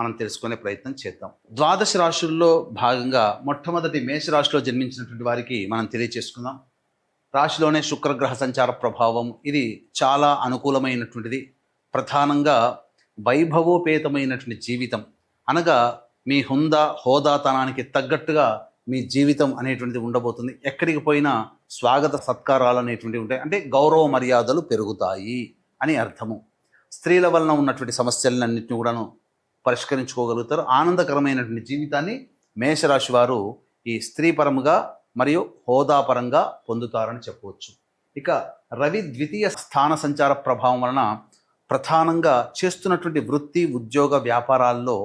మనం తెలుసుకునే ప్రయత్నం చేద్దాం. ద్వాదశ రాశుల్లో భాగంగా మొట్టమొదటి మేషరాశిలో జన్మించినటువంటి వారికి మనం తెలియచేసుకుందాం. రాశిలోనే శుక్రగ్రహ సంచార ప్రభావం ఇది చాలా అనుకూలమైనటువంటిది. ప్రధానంగా వైభవోపేతమైనటువంటి జీవితం. అనగా మీ హుందా హోదాతనానికి తగ్గట్టుగా మీ జీవితం అనేటువంటిది ఉండబోతుంది. ఎక్కడికి పోయినా స్వాగత సత్కారాలు అనేటువంటివి ఉంటాయి. అంటే గౌరవ మర్యాదలు పెరుగుతాయి అని అర్థము. స్త్రీల వలన ఉన్నటువంటి సమస్యలన్నింటినీ కూడాను పరిష్కరించుకోగలుగుతారు. ఆనందకరమైనటువంటి జీవితాన్ని మేషరాశి వారు ఈ స్త్రీపరముగా మరియు హోదాపరంగా పొందుతారని చెప్పవచ్చు. ఇక రవి ద్వితీయ స్థాన సంచార ప్రభావం వలన ప్రధానంగా చేస్తున్నటువంటి వృత్తి ఉద్యోగ వ్యాపారాల్లో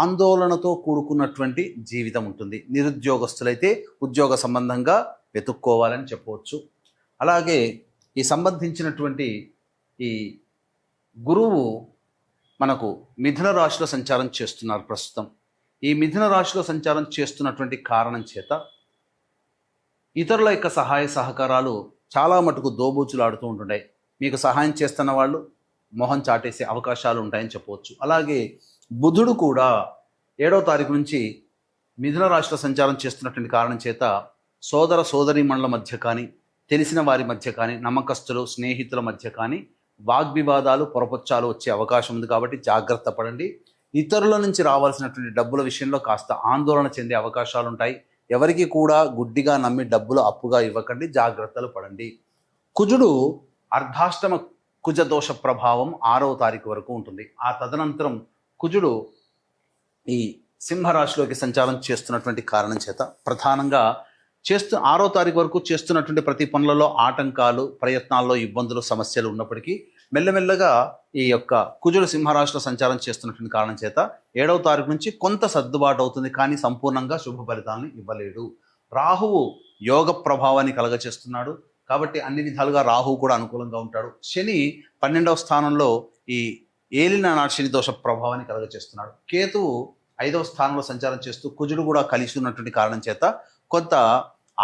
ఆందోళనతో కూడుకున్నటువంటి జీవితం ఉంటుంది. నిరుద్యోగస్తులైతే ఉద్యోగ సంబంధంగా వెతుక్కోవాలని చెప్పవచ్చు. అలాగే ఈ సంబంధించినటువంటి ఈ గురువు మనకు మిథున రాశిలో సంచారం చేస్తున్నారు ప్రస్తుతం. ఈ మిథున రాశిలో సంచారం చేస్తున్నటువంటి కారణం చేత ఇతరుల యొక్క సహాయ సహకారాలు చాలా మటుకు దోబూచులాడుతూ ఉంటున్నాయి. మీకు సహాయం చేస్తున్న వాళ్ళు మొహం చాటేసే అవకాశాలు ఉంటాయని చెప్పవచ్చు. అలాగే బుధుడు కూడా ఏడవ తారీఖు నుంచి మిథున రాశిలో సంచారం చేస్తున్నటువంటి కారణం చేత సోదర సోదరీమణుల మధ్య కానీ తెలిసిన వారి మధ్య కానీ నమ్మకస్తులు స్నేహితుల మధ్య కానీ వాగ్వివాదాలు పొరపచ్చాలు వచ్చే అవకాశం ఉంది కాబట్టి జాగ్రత్త పడండి. ఇతరుల నుంచి రావాల్సినటువంటి డబ్బుల విషయంలో కాస్త ఆందోళన చెందే అవకాశాలు ఉంటాయి. ఎవరికి కూడా గుడ్డిగా నమ్మి డబ్బులు అప్పుగా ఇవ్వకండి జాగ్రత్తలు పడండి. కుజుడు అర్ధాష్టమ కుజ దోష ప్రభావం ఆరవ తారీఖు వరకు ఉంటుంది. ఆ తదనంతరం కుజుడు ఈ సింహరాశిలోకి సంచారం చేస్తున్నటువంటి కారణం చేత ప్రధానంగా చేస్తు ఆరో తారీఖు వరకు చేస్తున్నటువంటి ప్రతి పనులలో ఆటంకాలు ప్రయత్నాల్లో ఇబ్బందులు సమస్యలు ఉన్నప్పటికీ మెల్లమెల్లగా ఈ యొక్క కుజుడు సింహరాశిలో సంచారం చేస్తున్నటువంటి కారణం చేత ఏడవ తారీఖు నుంచి కొంత సర్దుబాటు అవుతుంది కానీ సంపూర్ణంగా శుభ ఫలితాలను ఇవ్వలేడు. రాహువు యోగ ప్రభావాన్ని కలగచేస్తున్నాడు కాబట్టి అన్ని విధాలుగా రాహువు కూడా అనుకూలంగా ఉంటాడు. శని పన్నెండవ స్థానంలో ఈ ఏలిన నాటి శని దోష ప్రభావాన్ని కలగచేస్తున్నాడు కేతువు ఐదవ స్థానంలో సంచారం చేస్తూ కుజుడు కూడా కలిసి ఉన్నటువంటి కారణం చేత కొంత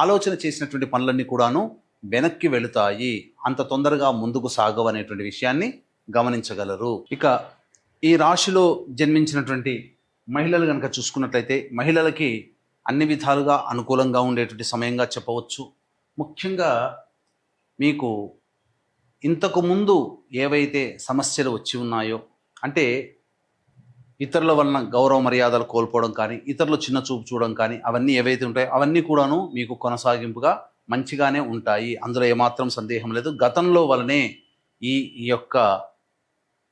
ఆలోచన చేసినటువంటి పనులన్నీ కూడాను వెనక్కి వెళుతాయి అంత తొందరగా ముందుకు సాగవు అనేటువంటి విషయాన్ని గమనించగలరు. ఇక ఈ రాశిలో జన్మించినటువంటి మహిళలు కనుక చూసుకున్నట్లయితే మహిళలకి అన్ని విధాలుగా అనుకూలంగా ఉండేటువంటి సమయంగా చెప్పవచ్చు. ముఖ్యంగా మీకు ఇంతకు ముందు ఏవైతే సమస్యలు వచ్చి ఉన్నాయో అంటే ఇతరుల వలన గౌరవ మర్యాదలు కోల్పోవడం కానీ ఇతరులు చిన్న చూపు చూడడం కానీ అవన్నీ ఏవైతే ఉంటాయో అవన్నీ కూడాను మీకు కొనసాగింపుగా మంచిగానే ఉంటాయి. అందులో ఏమాత్రం సందేహం లేదు. గతంలో వలనే ఈ ఈ యొక్క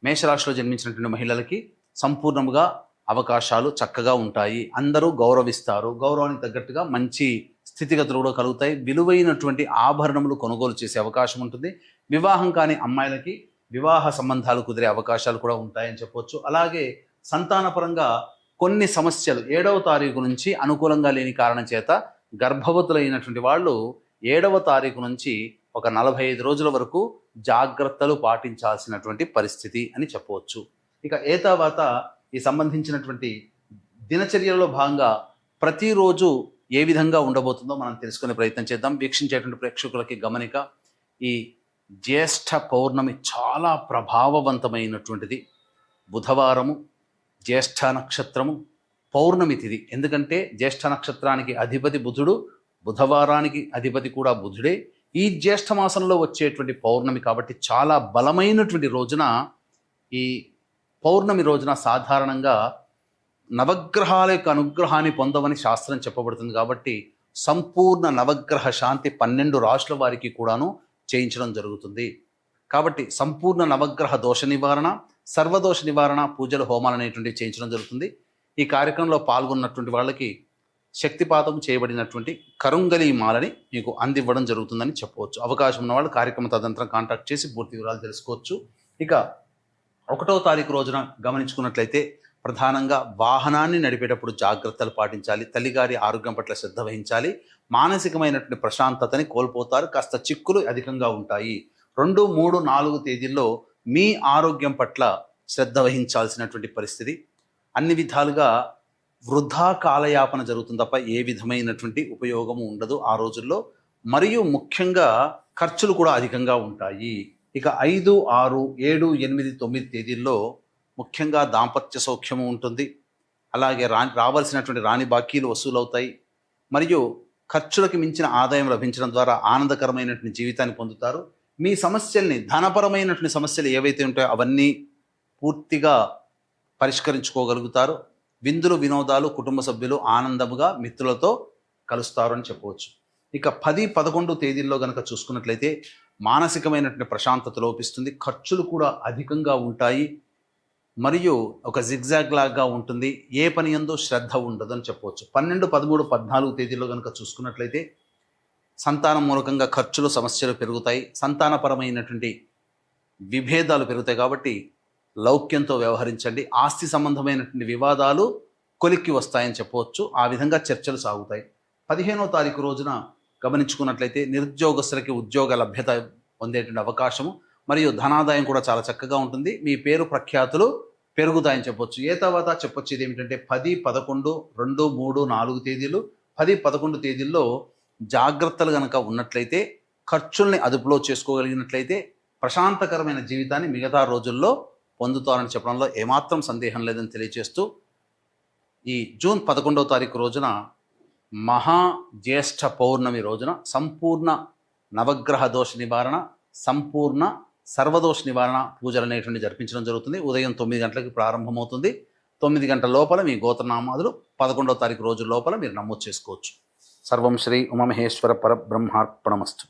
మేషరాశిలో జన్మించినటువంటి మహిళలకి సంపూర్ణముగా అవకాశాలు చక్కగా ఉంటాయి. అందరూ గౌరవిస్తారు. గౌరవానికి తగ్గట్టుగా మంచి స్థితిగతులు కూడా కలుగుతాయి. విలువైనటువంటి ఆభరణములు కొనుగోలు చేసే అవకాశం ఉంటుంది. వివాహం కాని అమ్మాయిలకి వివాహ సంబంధాలు కుదిరే అవకాశాలు కూడా ఉంటాయని చెప్పొచ్చు. అలాగే సంతానపరంగా కొన్ని సమస్యలు ఏడవ తారీఖు నుంచి అనుకూలంగా లేని కారణం చేత గర్భవతులైనటువంటి వాళ్ళు ఏడవ తారీఖు నుంచి ఒక నలభై ఐదు రోజుల వరకు జాగ్రత్తలు పాటించాల్సినటువంటి పరిస్థితి అని చెప్పవచ్చు. ఇక ఏ తర్వాత ఈ సంబంధించినటువంటి దినచర్యలో భాగంగా ప్రతిరోజు ఏ విధంగా ఉండబోతుందో మనం తెలుసుకునే ప్రయత్నం చేద్దాం. వీక్షించేటువంటి ప్రేక్షకులకి గమనిక ఈ జ్యేష్ఠ పౌర్ణమి చాలా ప్రభావవంతమైనటువంటిది. బుధవారము జ్యేష్ఠ నక్షత్రము పౌర్ణమి తిది. ఎందుకంటే జ్యేష్ఠ నక్షత్రానికి అధిపతి బుధుడు బుధవారానికి అధిపతి కూడా బుధుడే. ఈ జ్యేష్ఠమాసంలో వచ్చేటువంటి పౌర్ణమి కాబట్టి చాలా బలమైనటువంటి రోజున ఈ పౌర్ణమి రోజున సాధారణంగా నవగ్రహాల యొక్క అనుగ్రహాన్ని పొందవని శాస్త్రం చెప్పబడుతుంది కాబట్టి సంపూర్ణ నవగ్రహ శాంతి పన్నెండు రాష్ట్రాల వారికి కూడాను చేయించడం జరుగుతుంది. కాబట్టి సంపూర్ణ నవగ్రహ దోష నివారణ సర్వదోష నివారణ పూజలు హోమాలు అనేటువంటివి చేయించడం జరుగుతుంది. ఈ కార్యక్రమంలో పాల్గొన్నటువంటి వాళ్ళకి శక్తిపాతం చేయబడినటువంటి కరుంగలి మాలని మీకు అందివ్వడం జరుగుతుందని చెప్పవచ్చు. అవకాశం ఉన్న వాళ్ళు కార్యక్రమం తదనంతరం కాంటాక్ట్ చేసి పూర్తి వివరాలు తెలుసుకోవచ్చు. ఇక ఒకటో తారీఖు రోజున గమనించుకున్నట్లయితే ప్రధానంగా వాహనాన్ని నడిపేటప్పుడు జాగ్రత్తలు పాటించాలి. తల్లిగారి ఆరోగ్యం పట్ల శ్రద్ధ వహించాలి. మానసికమైనటువంటి ప్రశాంతతని కోల్పోతారు. కాస్త చిక్కులు అధికంగా ఉంటాయి. రెండు మూడు నాలుగు తేదీల్లో మీ ఆరోగ్యం పట్ల శ్రద్ధ వహించాల్సినటువంటి పరిస్థితి. అన్ని విధాలుగా వృధా కాలయాపన జరుగుతుంది తప్ప ఏ విధమైనటువంటి ఉపయోగము ఉండదు ఆ రోజుల్లో. మరియు ముఖ్యంగా ఖర్చులు కూడా అధికంగా ఉంటాయి. ఇక ఐదు ఆరు ఏడు ఎనిమిది తొమ్మిది తేదీల్లో ముఖ్యంగా దాంపత్య సౌఖ్యము ఉంటుంది. అలాగే రా రావాల్సినటువంటి రాణి బాకీలు వసూలవుతాయి. మరియు ఖర్చులకు మించిన ఆదాయం లభించడం ద్వారా ఆనందకరమైనటువంటి జీవితాన్ని పొందుతారు. మీ సమస్యల్ని ధనపరమైనటువంటి సమస్యలు ఏవైతే ఉంటాయో అవన్నీ పూర్తిగా పరిష్కరించుకోగలుగుతారు. విందులు వినోదాలు కుటుంబ సభ్యులు ఆనందముగా మిత్రులతో కలుస్తారు అని చెప్పవచ్చు. ఇక పది పదకొండు తేదీల్లో కనుక చూసుకున్నట్లయితే మానసికమైనటువంటి ప్రశాంతత లోపిస్తుంది. ఖర్చులు కూడా అధికంగా ఉంటాయి. మరియు ఒక జిగ్జాగ్ లాగా ఉంటుంది. ఏ పని ఎందో శ్రద్ధ ఉండదు అని చెప్పవచ్చు. పన్నెండు పదమూడు పద్నాలుగు తేదీల్లో కనుక చూసుకున్నట్లయితే సంతానం మూలకంగా ఖర్చులు సమస్యలు పెరుగుతాయి. సంతానపరమైనటువంటి విభేదాలు పెరుగుతాయి కాబట్టి లౌక్యంతో వ్యవహరించండి. ఆస్తి సంబంధమైనటువంటి వివాదాలు కొలిక్కి వస్తాయని చెప్పవచ్చు. ఆ విధంగా చర్చలు సాగుతాయి. పదిహేనో తారీఖు రోజున గమనించుకున్నట్లయితే నిరుద్యోగస్తులకి ఉద్యోగ లభ్యత పొందేటువంటి అవకాశము మరియు ధనాదాయం కూడా చాలా చక్కగా ఉంటుంది. మీ పేరు ప్రఖ్యాతులు పెరుగుతాయని చెప్పొచ్చు. ఏ తర్వాత చెప్పొచ్చు ఇది ఏమిటంటే పది పదకొండు రెండు మూడు నాలుగు తేదీలు. పది పదకొండు తేదీల్లో జాగ్రత్తలు కనుక ఉన్నట్లయితే ఖర్చుల్ని అదుపులో చేసుకోగలిగినట్లయితే ప్రశాంతకరమైన జీవితాన్ని మిగతా రోజుల్లో పొందుతారని చెప్పడంలో ఏమాత్రం సందేహం లేదని తెలియజేస్తూ ఈ జూన్ పదకొండవ తారీఖు రోజున మహా జ్యేష్ఠ పౌర్ణమి రోజున సంపూర్ణ నవగ్రహ దోష నివారణ సంపూర్ణ సర్వదోష నివారణ పూజలు అనేటువంటి జరిపించడం జరుగుతుంది. ఉదయం తొమ్మిది గంటలకు ప్రారంభమవుతుంది. తొమ్మిది గంటల లోపల మీ గోత్రనామాదులు పదకొండవ తారీఖు రోజు లోపల మీరు నమోదు చేసుకోవచ్చు. సర్వం శ్రీ ఉమమహేశ్వర పరబ్రహ్మార్పణమస్తు.